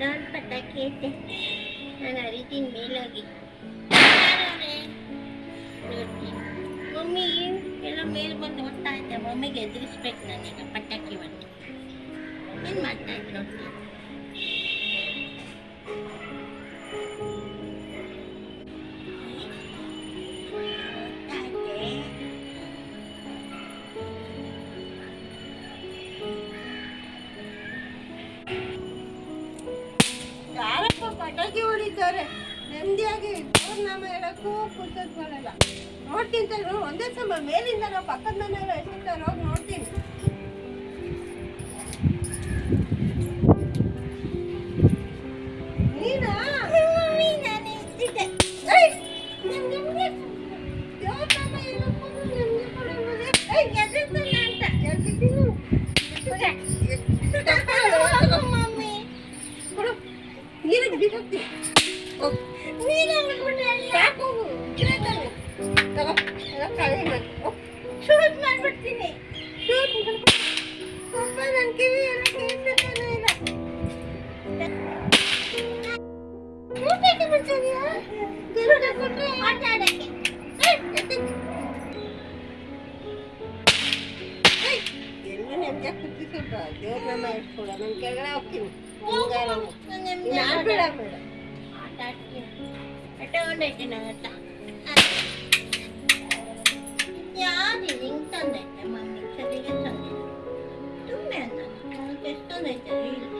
ದೊಡ್ಡ ಪಟಾಕಿ ಐತೆ ನಾನು ಅರಿತೀನಿ ಮೇಲಾಗಿ. ಮಮ್ಮಿ ಎಲ್ಲ ಮೇಲೆ ಬಂದು ಇದ್ದೆ ಮಮ್ಮಿಗೆ ಎದುರಿಸ್ಬೇಕು ನಾನೀಗ ಪಟಾಕಿ ಬಂದು. ಏನು ಮಾಡ್ತಾ ಇದ್ರು? ಪಟಾಕಿ ಹೊಡಿತಾರೆ ನೆಮ್ಮದಿಯಾಗಿ ಅವ್ರ ನಾಮ ಹೇಳಕ್ಕೂ ಪುಸ್ತಕ ಬರಲ್ಲ ನೋಡ್ತೀನಿ ತಾನು ಒಂದೇ ಸಮ ಮೇಲಿಂದ ನಾವು ಪಕ್ಕದ ದೇವ್ರ ನಾಮ ಹೇಳ್ಕೊಡ. ನಾನ್ ಕೆಳಗಡೆ ಹೋಗ್ತೀನಿ. ఇంత తుమ్మే అంత తెస్తుంది అయితే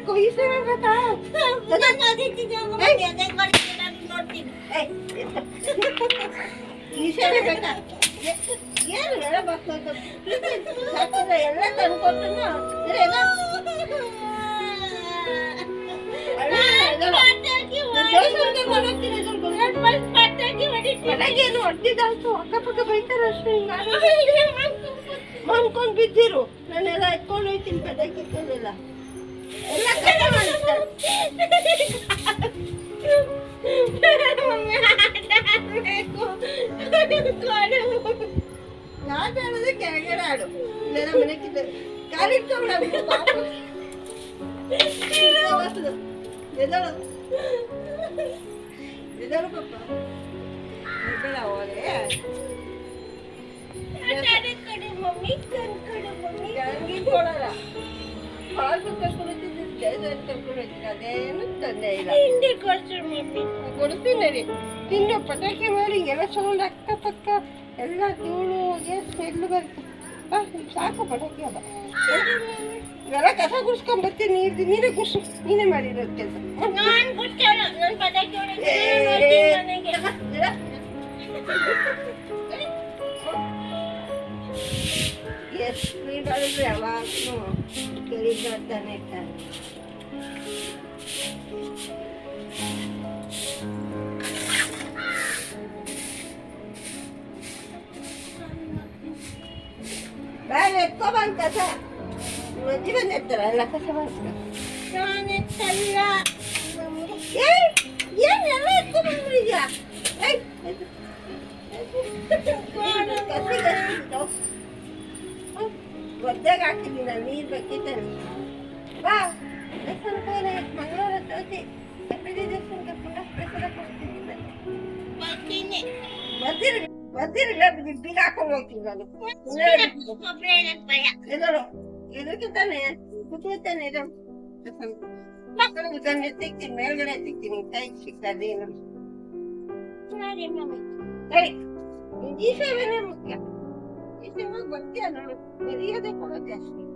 ಏನ್ ಸೇವೆ ಬೇಕು? ಈ ಸೇವೆ ಬೇಕಾ ಈ ಸೇವೆ ಬೇಕಾ? ಏನು ಹೇಳಬೇಕು ಎಲ್ಲ ತಂದ್ಕೊಟ್ಟು ಪಟಾಕಿಯನ್ನು ಹೊಡೆದಿದ್ದಾಯ್ತು? ಅಕ್ಕಪಕ್ಕ ಬೈತಾರೆ ಅಷ್ಟೇ ಮಾಡ್ಕೊಂಡು ಬಿದ್ದಿರು. ನಾನೆಲ್ಲ ಎತ್ಕೊಂಡು ಹೋಯ್ತೀನಿ ಪಟಾಕಿ ഞാനാണത് കിഴങ്ങനാണ് ഇന്നലെ മിനിക്കിട്ട് കറിക്കവിടെ എന്താണ് എന്താണ് പപ്പ ഓരേ ಕರ್ಕೊಂಡು ಅದೇನು ತಂದೆ ಇಲ್ಲ ತಿಂಡಿ ಕೊಡ್ಸು ಮಮ್ಮಿ. ಕೊಡ್ತೀನಿ ರೀ ತಿನ್ನು ಪಟಾಕಿ ಮಾಡಿ ಎಲ್ಲ ಸೌಂಡ್ ಅಕ್ಕ ಪಕ್ಕ ಎಲ್ಲ ಧೂಳು ಹೊಗೆ ಸ್ಮೆಲ್ ಬರುತ್ತೆ ಸಾಕು ಪಟಾಕಿ ಹಬ್ಬ ಎಲ್ಲ ಕಸ ಗುಡ್ಸ್ಕೊಂಡ್ ಬರ್ತೀನಿ ನೀರು ನೀನೇ ಗುಡ್ಸು ನೀನೇ ಮಾಡಿರೋದು ಕೆಲಸ. Bueno, esta banda está muy bien, entero en la casa básica. Eso fue la mayor noche. Espíritu Santo, las personas con Materi lebih dipindah aku mau tinggal. Sudah ngobrolin banyak. Itu loh, itu kita nih, itu kita nih dong. Kan kita ngetik di mail, ngetik di ngetik, kita di nih. Kenapa dia mami? Hei, ini saya benar muka. Ini mau buat dia loh. Jadi ada kalau dia sih.